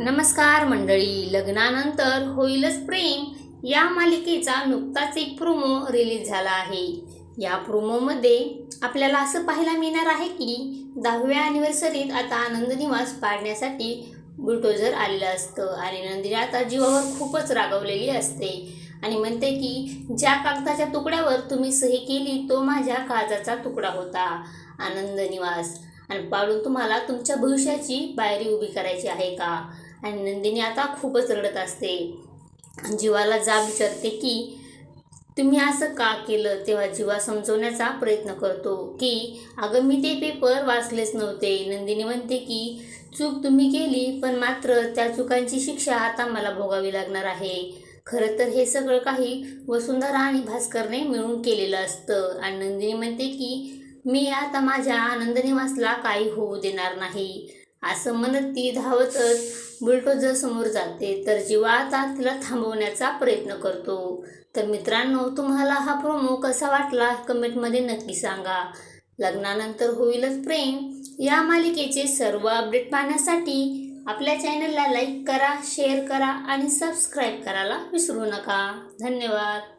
नमस्कार मंडळी लग्नानंतर होईलच प्रेम. या मालिकेचा नुकताच एक प्रोमो रिलीज झाला आहे. या प्रोमोमध्ये आपल्याला असं पाहायला मिळणार आहे की दहाव्या अॅनिव्हर्सरीत आता आनंद निवास पाडण्यासाठी बुलडोजर आलेलं असतं आणि नंदिनी आता जीवावर खूपच रागवलेली असते. आणि म्हणते की ज्या कागदाच्या तुकड्यावर तुम्ही सही केली तो माझ्या काळजाचा तुकडा होता. आनंद निवास. आणि पाडून तुम्हाला तुमच्या भविष्याची पायरी उभी करायची आहे का? आणि नंदिनी आता खूपच रडत असते. जीवाला जाब विचारते की तुम्ही असं का केलं? तेव्हा जीवा समजवण्याचा प्रयत्न करतो की अगं मी ते पेपर वाचलेच नव्हते. नंदिनी म्हणते की चूक तुम्ही केली पण मात्र त्या चुकांची शिक्षा आता मला भोगावी लागणार आहे. खरं तर हे सगळं काही वसुंधरा आणि भास्करने मिळून केलेलं असतं. आणि नंदिनी म्हणते की मी आता माझ्या आनंदनिवासला काही होऊ देणार नाही. असं म्हणत ती धावतच बुलटोजर समोर जाते. तर जीवा आता तिला थांबवण्याचा प्रयत्न करतो. तर मित्रांनो तुम्हाला हा प्रोमो कसा वाटला कमेंटमध्ये नक्की सांगा. लग्नानंतर होईलच प्रेम. या मालिकेचे सर्व अपडेट पाहण्यासाठी आपल्या चॅनलला लाईक करा शेअर करा आणि सबस्क्राईब करायला विसरू नका. धन्यवाद.